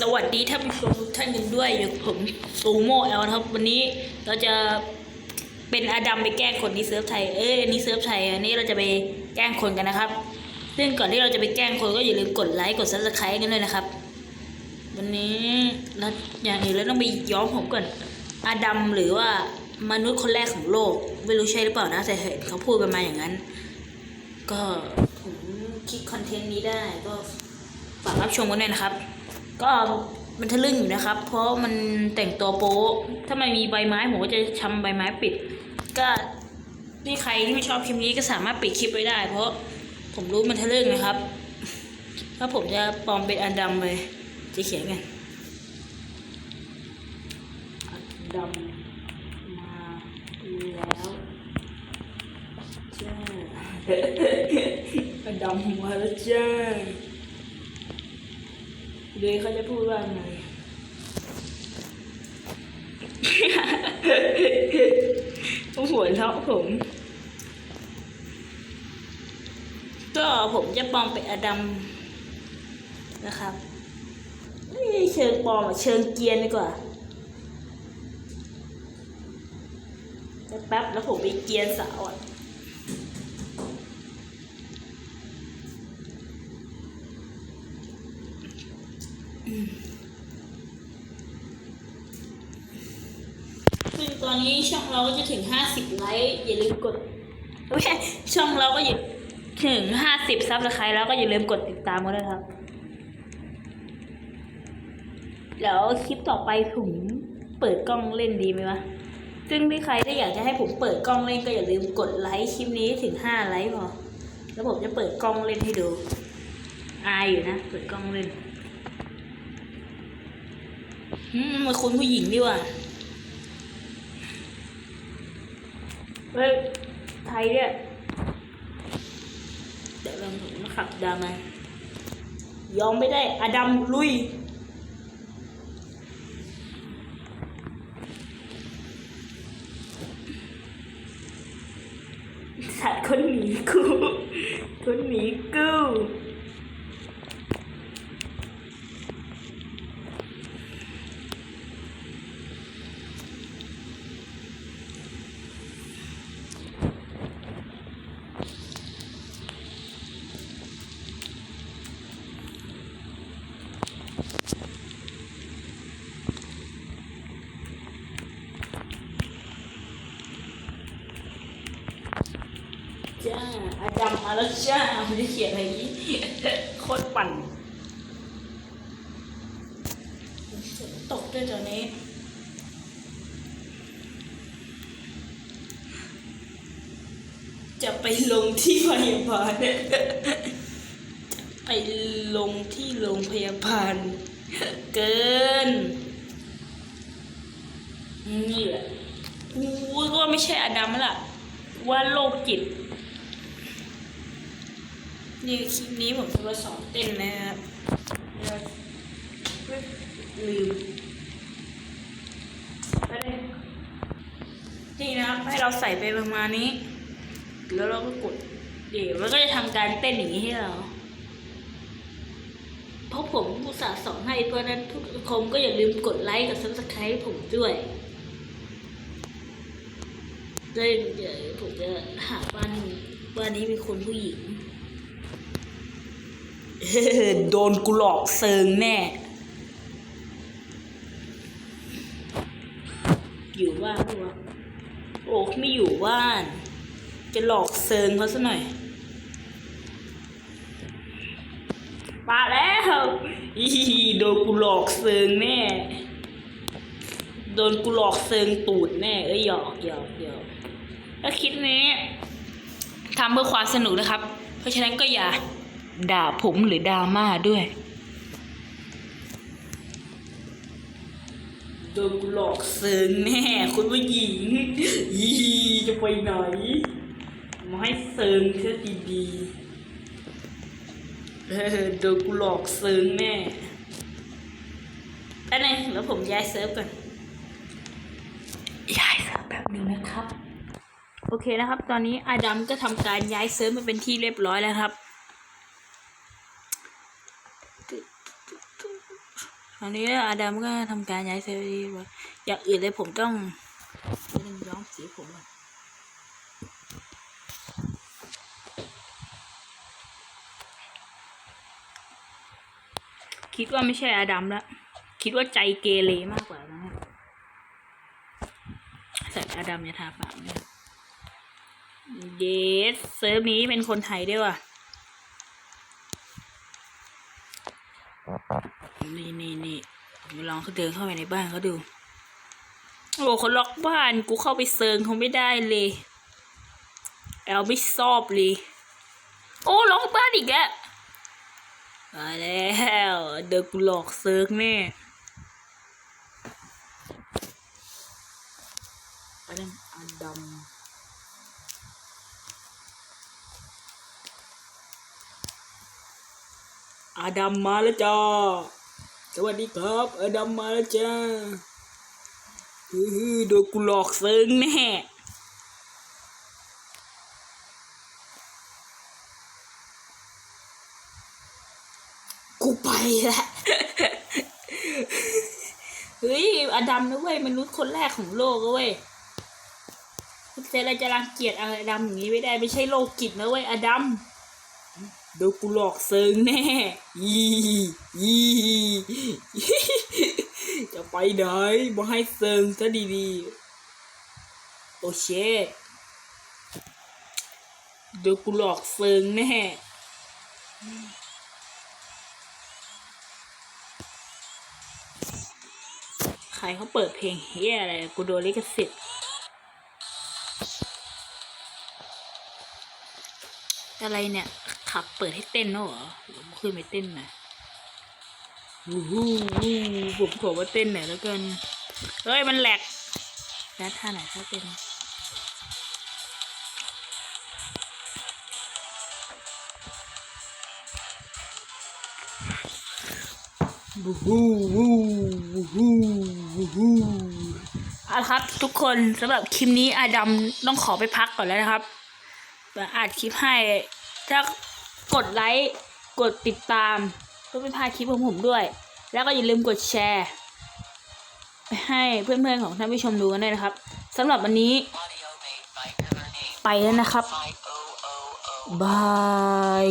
สวัสดีท่านผู้ชมทุกท่านกันด้วยอยู่ผมซูโม่แอลนะครับ วันนี้เราจะเป็นอาดัมไปแกล้งคนที่เซิร์ฟไทยเอ้ยอันนี้เซิร์ฟไทยอันนี้เราจะไปแกล้งคนกันนะครับ ซึ่งก่อนที่เราจะไปแกล้งคนก็อย่าลืมกดไลค์กดซับสไครต์กันด้วยนะครับ วันนี้เราอย่างอื่นเราต้องไปย้อมผมก่อนอาดัมหรือว่ามนุษย์คนแรกของโลก ไม่รู้ใช่หรือเปล่านะแต่เห็นเขาพูดกันมาอย่างนั้น ก็ผมคิดคอนเทนต์นี้ได้ก็ฝากรับชมกันด้วยนะครับ ก็มันทะลึ่งอยู่นะครับ เพราะมันแต่งตัวโป๊ถ้ามันมีใบไม้ผมก็จะทำใบไม้ปิด ก็นี่ใครที่ไม่ชอบคลิปนี้ก็สามารถปิดคลิปไว้ได้ เพราะผมรู้มันทะลึ่งนะครับถ้าผมจะปลอมเป็นอันดำเลยจะเขียนไงอันดำมาแล้วเจ้าอันดำมาแล้วเจ้า เลยเขาจะพูดว่าไงหัวเราะผม ก็ผมจะปลอมเป็นอดัมนะครับเชิงปลอมเชิงเกียนดีกว่าแต่แป๊บแล้วผมไปเกียนสาวอะ ซึ่งตอนนี้ช่องเราก็จะถึงห้าสิบไลค์อย่าลืมกดไม่ใช่ช่องเราก็อยู่ถึงห้าสิบซับสไครต์แล้วก็อย่าลืมกดติดตามกันด้วยครับเดี๋ยวคลิปต่อไปผมเปิดกล้องเล่นดีไหมวะ ซึ่งที่ใครที่อยากจะให้ผมเปิดกล้องเล่นก็อย่าลืมกดไลค์คลิปนี้ถึงห้าไลค์พอ แล้วผมจะเปิดกล้องเล่นให้ดู อายอยู่นะ เปิดกล้องเล่น อืมมาคุณผู้หญิงดีกว่าเฮ้ยไทยเนี่ยเดี๋ยวลองผมมาขับดามายอมไม่ได้ อดัมลุยสัตว์คนหนีกู คนหนีกู จ้าอาดัมมาแล้วจ้าไม่ได้เขียนอะไรนี้โคตรปั่นตกด้วยตอนนี้จะไปลงที่พยาบาลจะไปลงที่โรงพยาบาลเกิน นี่แหละกูก็ไม่ใช่อดัมแล้วล่ะว่าโรคจิต นี่คลิปนี้ผมจะมาสอนเต้นนะครับลืมแล้วเนี่ยนี่นะให้เราใส่ไปประมาณนี้ แล้วเราก็กด เดี๋ยวมันก็จะทำการเต้นอย่างนี้ให้เรา เพราะผมอุตส่าสอนให้เพราะนั้นทุกคนก็อย่าลืมกดไลค์กับซับสไครต์ผมด้วยเลยเดี๋ยวผมจะหาบ้านบ้านนี้มีคนผู้หญิง โดนกูหลอกเซิงแน่ อยู่บ้านปะวะโอ้ไม่อยู่บ้าน จะหลอกเซิงเขาซะหน่อยมาแล้วอีโดนกูหลอกเซิงแน่ โดนกูหลอกเซิงตูดแน่ เอ้ยหยอกหยอกหยอกแล้วคลิปนี้ทำเพื่อความสนุกนะครับ เพราะฉะนั้นก็อย่า ด่าผมหรือดราม่าด้วย โดนกูหลอกเซิงแน่คุณผู้หญิง ยีจะไปไหน มาให้เซิงเสียดีๆเออโดนกูหลอกเซิงแน่อันนี้แล้วผมย้ายเซิร์ฟก่อนย้ายเซิร์ฟแบบนึงนะครับ โอเคนะครับ ตอนนี้อาดัมก็ทำการย้ายเซิร์ฟมาเป็นที่เรียบร้อยแล้วครับ ตอนนี้อาดัมก็ทำการย้ายเซลล์ดีว่าอย่างอื่นเลยผมต้องย้อมสีผมก่อนคิดว่าไม่ใช่อาดัมละคิดว่าใจเกเรมากกว่านะฮะใส่อาดัมอย่าทาปากเนี่ยเยสเซิร์ฟนี้เป็นคนไทยด้วยว่ะ นี่นี่นี่ลองเขาเดินเข้าไปในบ้านเขาดู โอ้เขาล็อกบ้านกูเข้าไปเซิงเขาไม่ได้เลย แอลไม่ชอบเลย โอ้ล็อกบ้านอีกแล้วมาแล้วเดี๋ยวกูหลอกเซิร์งแน่อันนั้นอันดำอาดัมมาแล้วจ้า สวัสดีครับอดัมมาแล้วจ้าฮือโดนกูหลอกเซิงแน่กูไปละเฮ้ย อดัมนะเว้ยมนุษย์คนแรกของโลกนะเว้ยเซเราจะรังเกียจอดัมอย่างนี้ไม่ได้ ไม่ใช่โลกิจนะเว้ย อดัม เดี๋ยวกูหลอกเซิงแน่ยียีจะไปไหนมาให้เซิงซะดีๆ โอเชตเดี๋ยวกูหลอกเซิงแน่ใครเขาเปิดเพลงเฮียอะไร กูโดนลิขสิทธิ์อะไรเนี่ย ขับเปิดให้เต้นเนอะเหรอหรือขึ้นไปเต้นหน่อยวู้ฮู้วู้ผมขอว่าเต้นหน่อยแล้วกันเฮ้ยมันแหลกแล้วท่าไหนถ้าเป็นวู้ฮู้วู้ฮู้วู้ฮู้เอาละครับ ทุกคนสำหรับคลิปนี้อาดัมต้องขอไปพักก่อนแล้วนะครับแต่อัดคลิปให้ถ้า กดไลค์กดติดตามเพื่อไม่พลาดคลิปของผมด้วย แล้วก็อย่าลืมกดแชร์ไปให้เพื่อนๆของท่านผู้ชมดูกันด้วยนะครับสำหรับวันนี้ ไปแล้วนะครับบาย